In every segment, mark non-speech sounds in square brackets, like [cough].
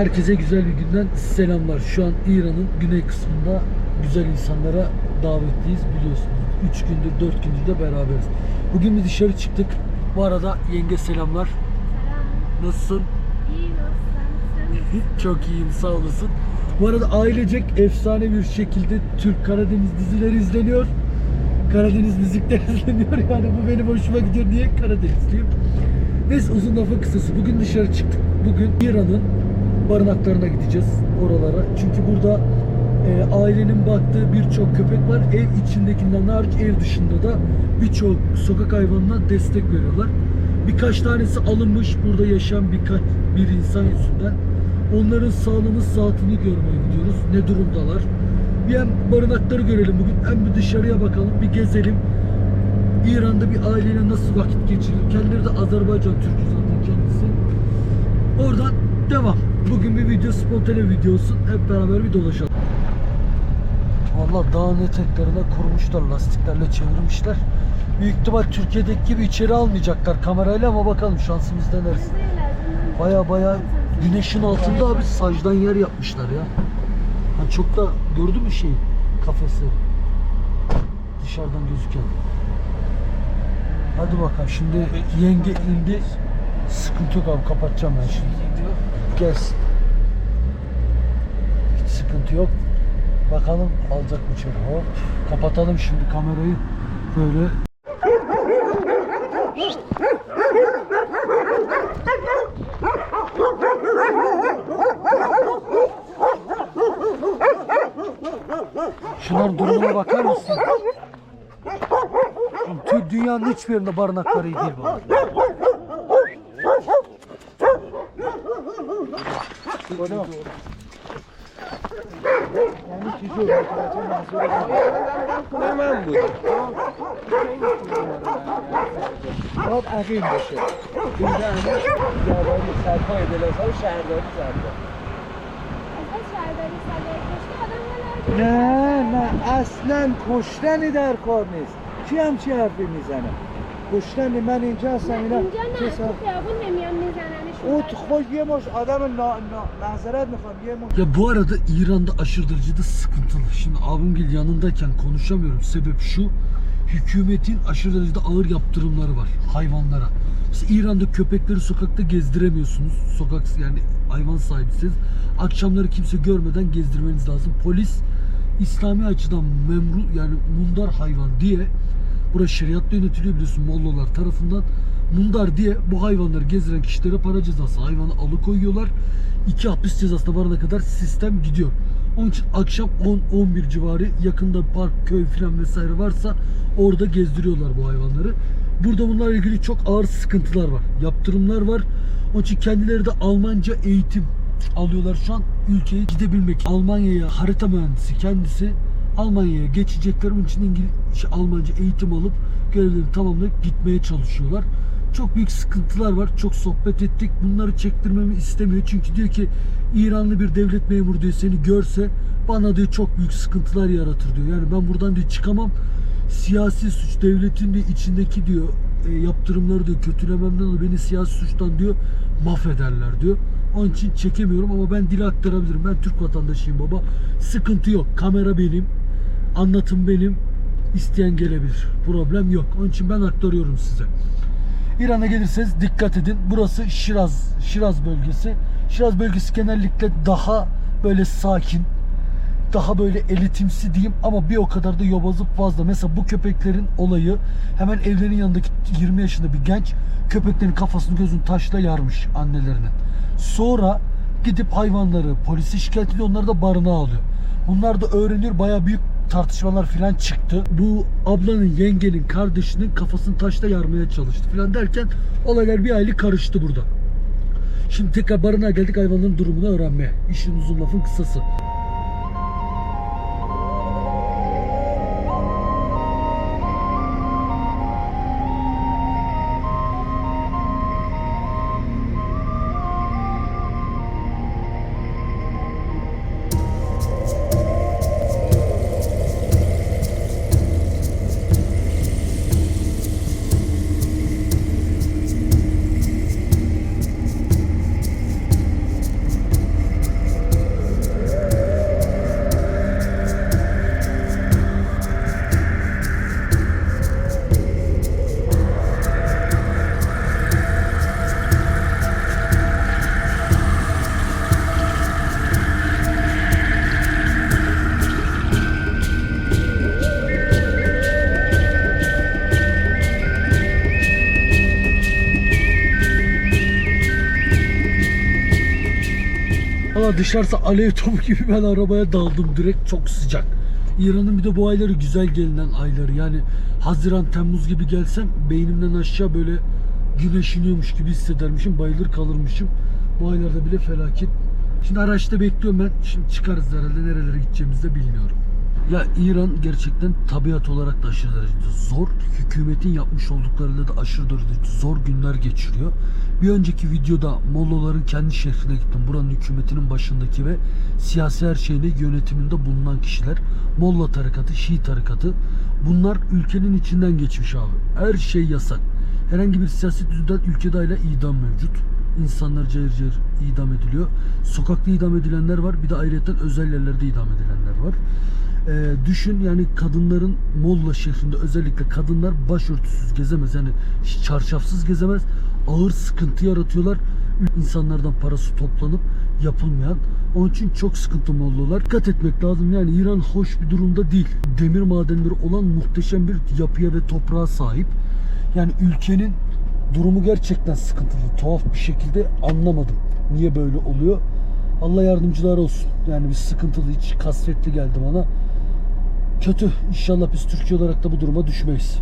Herkese güzel bir günden selamlar. Şu an İran'ın güney kısmında güzel insanlara davetliyiz biliyorsunuz. 3 gündür 4 gündür de beraberiz. Bugün bir dışarı çıktık. Bu arada yenge selamlar. Selam. Nasılsın? İyi olsun. Sen Çok iyiyim sağ olasın. Bu arada ailecek efsane bir şekilde Türk Karadeniz dizileri izleniyor. Karadeniz müzikleri [laughs] izleniyor. Yani bu benim hoşuma gidiyor diye Karadenizliyim. Neyse uzun lafın kısası. Bugün dışarı çıktık. Bugün İran'ın barınaklarına gideceğiz oralara. Çünkü burada e, ailenin baktığı birçok köpek var. Ev içindekinden hariç ev dışında da birçok sokak hayvanına destek veriyorlar. Birkaç tanesi alınmış burada yaşayan birkaç bir insan yüzünden. Onların sağlığını, saatini görmeye gidiyoruz. Ne durumdalar? Bir hem barınakları görelim bugün hem bir dışarıya bakalım, bir gezelim. İran'da bir aileyle nasıl vakit geçirilir? Kendileri de Azerbaycan Türk'ü zaten kendisi. Oradan devam. Bugün bir video spontane video olsun. Hep beraber bir dolaşalım. Vallahi dağın eteklerine kurmuşlar lastiklerle çevirmişler. Büyük ihtimal Türkiye'deki gibi içeri almayacaklar kamerayla ama bakalım şansımız deneriz. Baya baya güneşin altında abi sacdan yer yapmışlar ya. Ha çok da gördün mü şey kafesi? Dışarıdan gözüken. Hadi bakalım şimdi yenge indi. Sıkıntı yok abi kapatacağım ben şimdi. Gelsin. Hiç sıkıntı yok. Bakalım alacak mı içeri. Hop. Kapatalım şimdi kamerayı. Böyle Şunların durumuna bakar mısın? Tüm dünyanın hiçbir yerinde barınakları değil bu. محصول خونه من بود آب عقیم بشه اینجا همه جوانی سرهای دلاز ها و شهرداری سرها نه نه اصلا کشتنی در کار نیست. چی هم چی حرفی می‌زنه؟ کشتن من اینجا هستم اینا اینجا نه تو خیابون نمی O tıkboş yemiş adamın na, na, mazeret mikan yemiş. Ya bu arada İran'da aşırı derecede sıkıntılı. Şimdi abim gel yanındayken konuşamıyorum. Sebep şu. Hükümetin aşırı derecede ağır yaptırımları var hayvanlara. Mesela İran'da köpekleri sokakta gezdiremiyorsunuz. Sokak yani hayvan sahibisiniz. Akşamları kimse görmeden gezdirmeniz lazım. Polis İslami açıdan memru yani mundar hayvan diye burası şeriatla yönetiliyor biliyorsun Mollalar tarafından Mundar diye bu hayvanları gezdiren kişilere para cezası hayvanı alıkoyuyorlar. İki hapis cezasına varana kadar sistem gidiyor. Onun için akşam 10-11 civarı yakında park, köy filan vesaire varsa orada gezdiriyorlar bu hayvanları. Burada bunlarla ilgili çok ağır sıkıntılar var. Yaptırımlar var. Onun için kendileri de Almanca eğitim alıyorlar şu an ülkeye gidebilmek. Almanya'ya harita mühendisi kendisi Almanya'ya geçecekler. Onun için İngiliz, Almanca eğitim alıp görevlerini tamamlayıp gitmeye çalışıyorlar. Çok büyük sıkıntılar var. Çok sohbet ettik. Bunları çektirmemi istemiyor. Çünkü diyor ki İranlı bir devlet memuru diyor seni görse bana diyor çok büyük sıkıntılar yaratır diyor. Yani ben buradan diyor çıkamam. Siyasi suç devletin diyor içindeki diyor e, yaptırımları diyor kötülememden dolayı beni siyasi suçtan diyor mahvederler diyor. Onun için çekemiyorum ama ben dil aktarabilirim. Ben Türk vatandaşıyım baba. Sıkıntı yok. Kamera benim. Anlatım benim. İsteyen gelebilir. Problem yok. Onun için ben aktarıyorum size. İran'a gelirseniz dikkat edin. Burası Şiraz, Şiraz bölgesi. Şiraz bölgesi genellikle daha böyle sakin, daha böyle elitimsi diyeyim ama bir o kadar da yobazı fazla. Mesela bu köpeklerin olayı hemen evlerin yanındaki 20 yaşında bir genç köpeklerin kafasını gözünü taşla yarmış annelerinin. Sonra gidip hayvanları polise şikayet ediyor onları da barınağa alıyor. Bunlar da öğreniyor baya büyük tartışmalar filan çıktı. Bu ablanın yengenin kardeşinin kafasını taşla yarmaya çalıştı filan derken olaylar bir aylık karıştı burada. Şimdi tekrar barınağa geldik hayvanların durumunu öğrenmeye. İşin uzun lafın kısası. Dışarısı alev topu gibi ben arabaya daldım direkt çok sıcak. İran'ın bir de bu ayları güzel gelinen ayları yani Haziran Temmuz gibi gelsem beynimden aşağı böyle güneş iniyormuş gibi hissedermişim bayılır kalırmışım. Bu aylarda bile felaket. Şimdi araçta bekliyorum ben. Şimdi çıkarız herhalde nerelere gideceğimizi de bilmiyorum. Ya İran gerçekten tabiat olarak da aşırı derecede zor. Hükümetin yapmış olduklarıyla da aşırı derecede zor günler geçiriyor. Bir önceki videoda Mollaların kendi şehrine gittim. Buranın hükümetinin başındaki ve siyasi her şeyine yönetiminde bulunan kişiler. Molla tarikatı, Şii tarikatı. Bunlar ülkenin içinden geçmiş abi. Her şey yasak. Herhangi bir siyasi düzenden ülkede hala idam mevcut. İnsanlar cayır cayır idam ediliyor. Sokakta idam edilenler var. Bir de ayrıca özel yerlerde idam edilenler var. Ee, düşün yani kadınların Molla şehrinde özellikle kadınlar başörtüsüz gezemez. Yani çarşafsız gezemez. Ağır sıkıntı yaratıyorlar. İnsanlardan parası toplanıp yapılmayan. Onun için çok sıkıntı Mollalar. Dikkat etmek lazım. Yani İran hoş bir durumda değil. Demir madenleri olan muhteşem bir yapıya ve toprağa sahip. Yani ülkenin durumu gerçekten sıkıntılı. Tuhaf bir şekilde anlamadım. Niye böyle oluyor? Allah yardımcılar olsun. Yani bir sıkıntılı, hiç kasvetli geldi bana. Kötü. İnşallah biz Türkiye olarak da bu duruma düşmeyiz.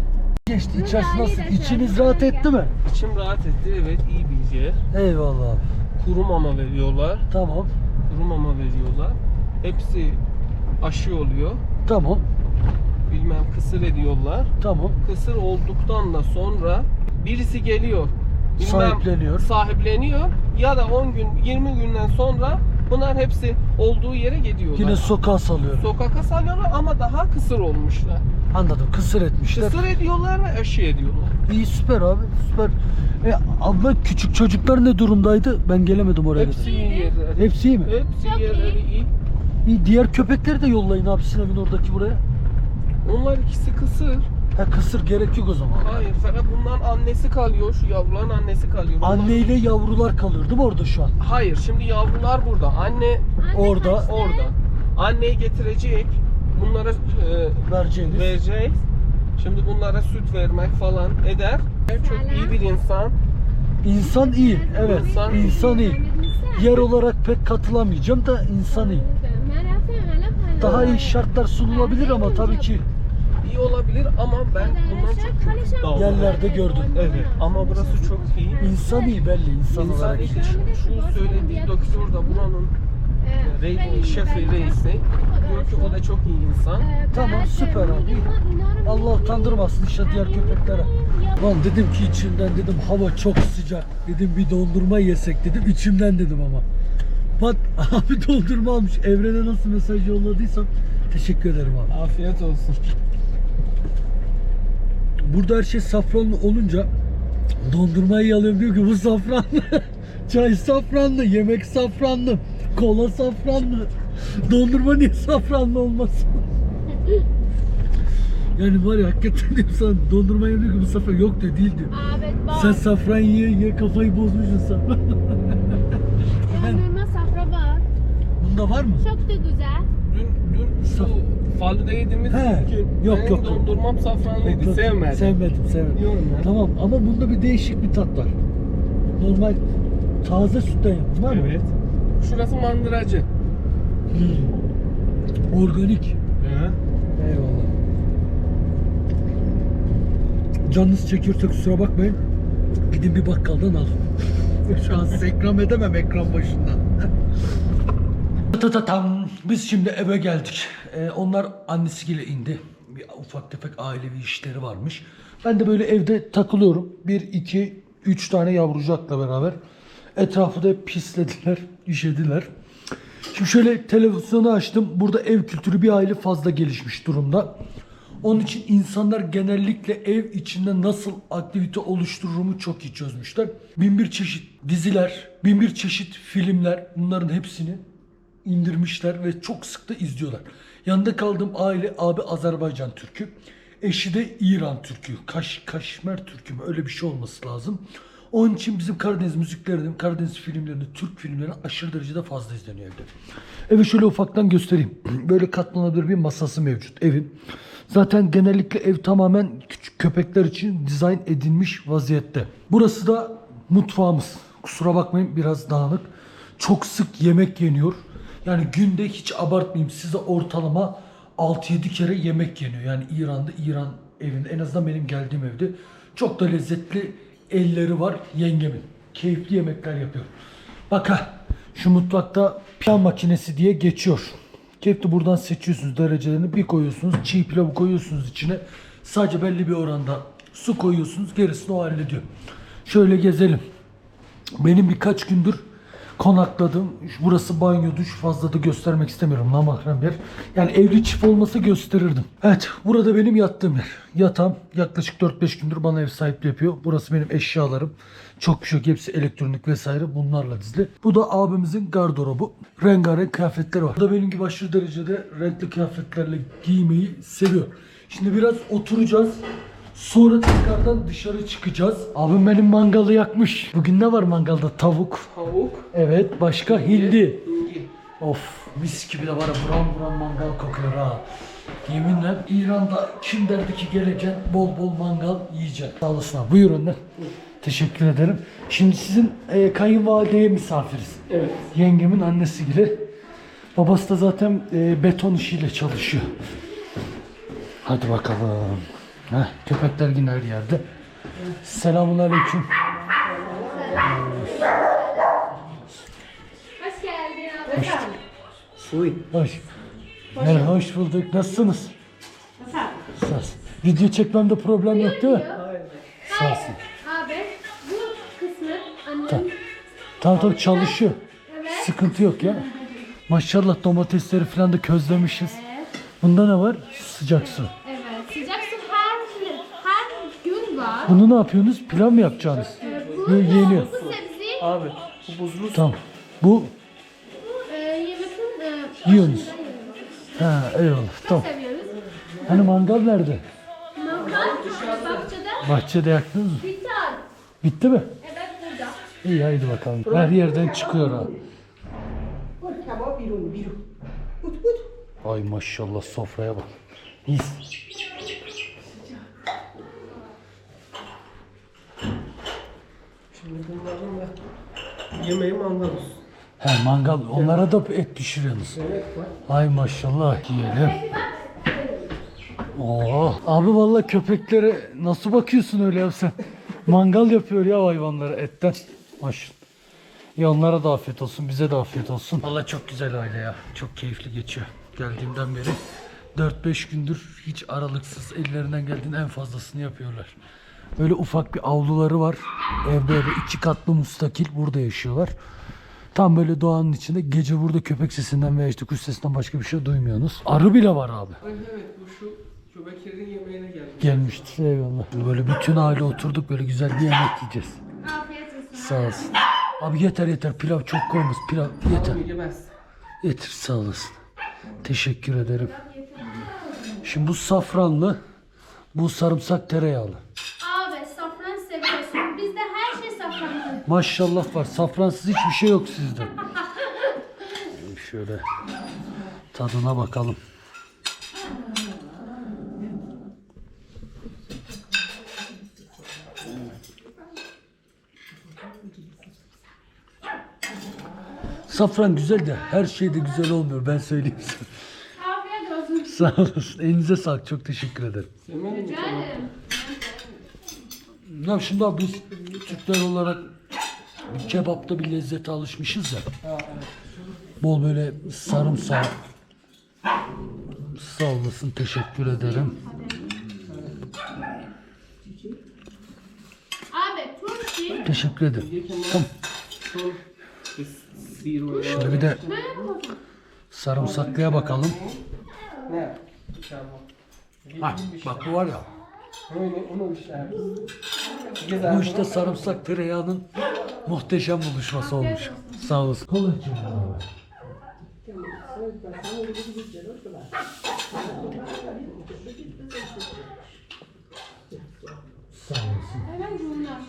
Geçti. İçerisi nasıl? İçiniz rahat etti mi? İçim rahat etti. Evet iyi bir yer. Eyvallah abi. Kuru mama veriyorlar. Tamam. Kuru mama veriyorlar. Hepsi aşı oluyor. Tamam. Bilmem kısır ediyorlar. Tamam. Kısır olduktan da sonra birisi geliyor. Bilmem, Sahipleniyor. Sahipleniyor. Ya da 10 gün 20 günden sonra bunlar hepsi olduğu yere gidiyorlar. Yine sokağa salıyor. Sokaka salıyorlar ama daha kısır olmuşlar. Anladım. Kısır etmişler. Kısır ediyorlar ve aşı ediyorlar. İyi süper abi. Süper. E, abla küçük çocuklar ne durumdaydı? Ben gelemedim oraya. Hepsi kadar. iyi yerler. Hepsi iyi mi? Hepsi Çok yerleri iyi. İyi. Diğer köpekleri de yollayın abi Sinan'ın oradaki buraya. Onlar ikisi kısır. Ha kısır gerek yok o zaman. Hayır fakat bundan annesi kalıyor. Şu yavruların annesi kalıyor. Bunlar- Anne ile yavrular kalıyor değil mi orada şu an? Hayır şimdi yavrular burada. Anne Anne Orada, kaçtı? orada. Anneyi getirecek. Bunlara e, Vereceğiniz. vereceğiz. Şimdi bunlara süt vermek falan eder. Çok iyi bir insan. İnsan iyi. Evet. İnsan- insan iyi. Yer olarak pek katılamayacağım da insan iyi. Daha iyi şartlar sunulabilir ama tabii ki İyi olabilir ama ben bundan çok davranıyorum. Yerlerde gördüm. Evet ama burası çok iyi. insan iyi belli insan İnsan olarak. iyi. Şu, söylediği doktor da buranın e, rey, şefi reisi. Diyor ki o da çok iyi insan. Tamam, süper abi. Allah utandırmasın işte diğer köpeklere. Lan dedim ki içimden dedim hava çok sıcak. Dedim bir dondurma yesek dedim içimden dedim ama. Pat [laughs] abi dondurma almış. Evrene nasıl mesaj yolladıysam teşekkür ederim abi. Afiyet olsun. Burada her şey safranlı olunca dondurmayı alıyorum diyor ki bu safranlı. [laughs] Çay safranlı, yemek safranlı, kola safranlı. Dondurma niye safranlı olmasın? [laughs] yani var ya hakikaten diyorum sana dondurma yiyor ki bu safran yok diyor değil diyor. Abi bak. Sen safran ye ye kafayı bozmuşsun safran. [laughs] Dondurma safra var. Bunda var mı? Çok da güzel. Dün, dün şu Saf- faluda yediğimiz He, gün yok, benim yok. dondurmam safranlıydı. Sevmedim. Sevmedim, sevmedim. Yiyorum ya. Tamam ama bunda bir değişik bir tat var. Normal taze sütten yaptım var mı? Evet. Şurası mandıracı. Hmm. Organik. He. Eyvallah. Canınız çekiyorsa kusura bakmayın. Gidin bir bakkaldan al. [laughs] Şu an size ikram edemem ekran başından. Tatatatam. Biz şimdi eve geldik. Ee, onlar annesiyle indi. Bir ufak tefek ailevi işleri varmış. Ben de böyle evde takılıyorum. Bir, iki, üç tane yavrucakla beraber. Etrafı da pislediler, [laughs] işediler. Şimdi şöyle televizyonu açtım. Burada ev kültürü bir aile fazla gelişmiş durumda. Onun için insanlar genellikle ev içinde nasıl aktivite oluştururumu çok iyi çözmüşler. Bin bir çeşit diziler, bin bir çeşit filmler bunların hepsini indirmişler ve çok sık da izliyorlar. Yanında kaldığım aile abi Azerbaycan Türkü. Eşi de İran Türkü. Kaş, Kaşmer Türkü mü? Öyle bir şey olması lazım. Onun için bizim Karadeniz müziklerini, Karadeniz filmlerini, Türk filmlerini aşırı derecede fazla izleniyor evde. Evi şöyle ufaktan göstereyim. [clears throat] Böyle katlanabilir bir masası mevcut evin. Zaten genellikle ev tamamen küçük köpekler için dizayn edilmiş vaziyette. Burası da mutfağımız. Kusura bakmayın biraz dağınık. çok sık yemek yeniyor. Yani günde hiç abartmayayım size ortalama 6-7 kere yemek yeniyor. Yani İran'da İran evinde en azından benim geldiğim evde çok da lezzetli elleri var yengemin. Keyifli yemekler yapıyor. Bak ha şu mutfakta pilav makinesi diye geçiyor. Keyifli buradan seçiyorsunuz derecelerini bir koyuyorsunuz. Çiğ pilavı koyuyorsunuz içine. Sadece belli bir oranda su koyuyorsunuz. Gerisini o hallediyor. Şöyle gezelim. Benim birkaç gündür konakladım. Burası banyo, duş fazla da göstermek istemiyorum. Namahrem yer. Yani evli çift olmasa gösterirdim. Evet burada benim yattığım yer. Yatağım yaklaşık 4-5 gündür bana ev sahipliği yapıyor. Burası benim eşyalarım. Çok bir şey. Hepsi elektronik vesaire bunlarla dizili. Bu da abimizin gardırobu. Rengarenk kıyafetleri var. Bu da benim gibi aşırı derecede renkli kıyafetlerle giymeyi seviyor. Şimdi biraz oturacağız. Sonra tekrardan dışarı çıkacağız. Abim benim mangalı yakmış. Bugün ne var mangalda? Tavuk. Tavuk, Evet başka hindi. hindi. Of mis gibi de var ya buram buram mangal kokuyor ha. Yeminle İran'da kim derdi ki geleceğim bol bol mangal yiyeceğim. Sağ olasın abi. Buyurun lan. Teşekkür ederim. Şimdi sizin e, kayınvalideye misafiriz. Evet. Yengemin annesi gibi. Babası da zaten e, beton işiyle çalışıyor. Hadi bakalım. Heh, köpekler yine her yerde. Selamun aleyküm. Hoş geldin abi. Suy. Hoş. Merhaba, hoş bulduk. Nasılsınız? Sağ olsun. Video çekmemde problem yok değil mi? Sağ olsun. Abi bu kısmı annemin Tamam. Tamam tamam çalışıyor. evet. Sıkıntı yok ya. Maşallah domatesleri falan da közlemişiz. Bunda ne var? Sıcak su. Evet. Sıcak su her her gün var. Bunu ne yapıyorsunuz? Pilav mı yapacaksınız? Bu, Bu yeniyor. bu sebze Abi bu buzlu Tamam. Bu bu e, yemekin e, Yiyorsunuz. yiyoruz. ha eyvallah. Çok Tamam. seviyoruz. Hani mangal nerede? Mangal bahçede Bahçede yaktınız mı? bitti abi. Bitti mi? Evet burada. İyi haydi bakalım. Her yerden çıkıyor ha. Ay maşallah sofraya bak. Mis. Bunların da yemeği mangal olsun. He mangal. Onlara da et pişiriyorsunuz. Evet bak. Ay maşallah yiyelim. Oo. Abi vallahi köpeklere nasıl bakıyorsun öyle ya sen? Mangal yapıyor ya hayvanlara etten. Maşallah. Ya onlara da afiyet olsun, bize de afiyet olsun. Vallahi çok güzel aile ya. Çok keyifli geçiyor. Geldiğimden beri 4-5 gündür hiç aralıksız ellerinden geldiğin en fazlasını yapıyorlar. Böyle ufak bir avluları var. Ev böyle iki katlı müstakil burada yaşıyorlar. Tam böyle doğanın içinde gece burada köpek sesinden veya işte kuş sesinden başka bir şey duymuyorsunuz. Arı bile var abi. Ay evet bu şu köpeklerin yemeğine geldi. Gelmiştir eyvallah. Böyle bütün aile oturduk böyle güzel bir yemek yiyeceğiz. Afiyet olsun. Sağ olsun. Abi yeter yeter pilav çok koymuş pilav yeter. Abi yemez. Yeter sağ olasın. Teşekkür ederim. Şimdi bu safranlı, bu sarımsak tereyağlı. Abi safran seviyorsun. Bizde her şey safranlı. Maşallah var. Safransız hiçbir şey yok sizde. Şöyle tadına bakalım. Safran güzel de her şey de güzel olmuyor ben söyleyeyim size. Afiyet olsun. Sağ olasın. Elinize sağlık. Çok teşekkür ederim. Rica ederim. Ya şimdi abi biz Türkler olarak kebapta bir lezzete alışmışız ya. Bol böyle sarımsak. Sağ olasın. Teşekkür ederim. Teşekkür ederim. Tamam. Şimdi bir de sarımsaklıya bakalım. Ha, bak bu var ya. Bu işte sarımsak tereyağının muhteşem buluşması olmuş. Sağ olasın. Kolay Sağ olasın. Hemen bunlar.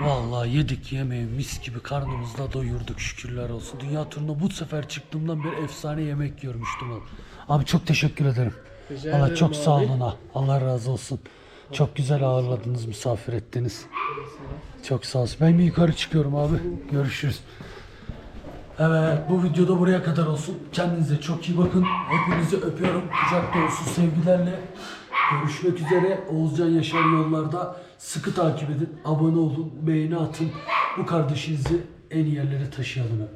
Vallahi yedik yemeği mis gibi karnımızda doyurduk şükürler olsun. Dünya turuna bu sefer çıktığımdan beri efsane yemek görmüştüm abi. Abi çok teşekkür ederim. Rica ederim çok sağ olun ha. Allah razı olsun. Çok güzel ağırladınız, misafir ettiniz. Çok sağ olsun. Ben bir yukarı çıkıyorum abi. Görüşürüz. Evet bu videoda buraya kadar olsun. Kendinize çok iyi bakın. Hepinizi öpüyorum. Kucak dolusu sevgilerle. Görüşmek üzere. Oğuzcan Yaşar yollarda. Sıkı takip edin. Abone olun. Beğeni atın. Bu kardeşinizi en iyi yerlere taşıyalım.